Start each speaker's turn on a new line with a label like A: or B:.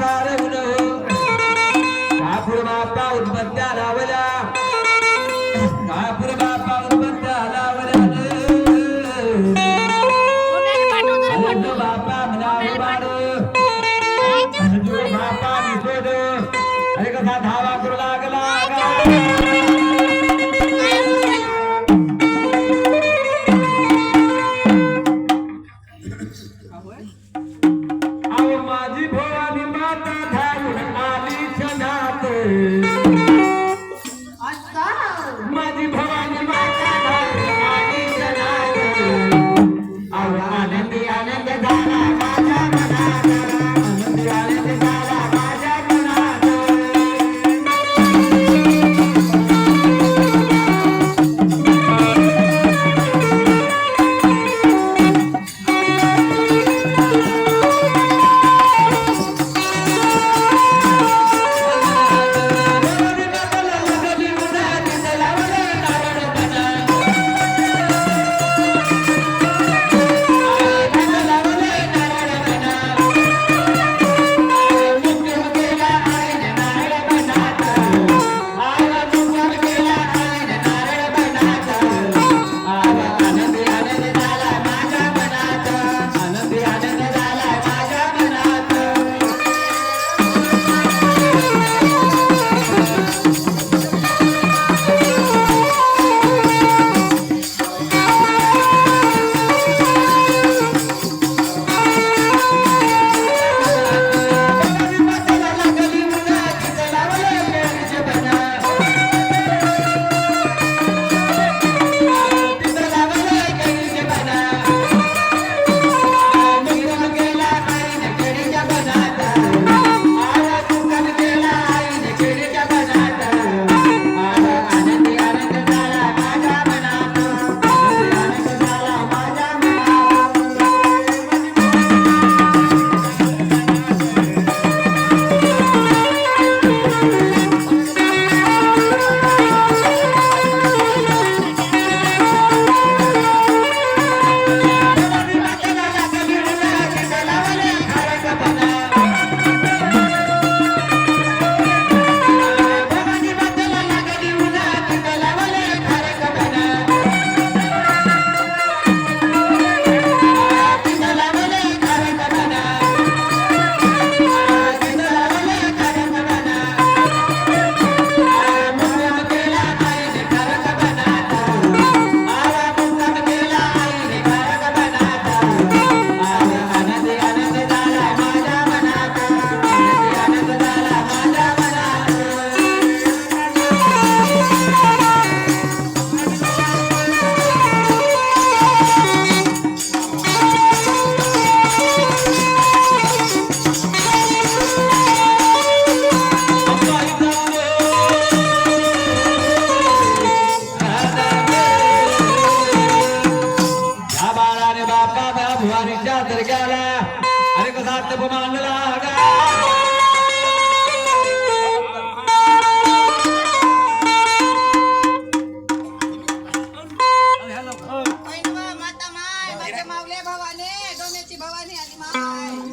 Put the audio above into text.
A: सारवून कापूर बापा लावल्या. कापूर बापा उदबत्त्या लावल्या बापा म्हणावे अंजू बापा निषेध अरे कसा धावा करू लागला अहो माझी भवानी माझी भवानी अरे
B: माता माय मावल्या डोम्याची भवानी आली माय.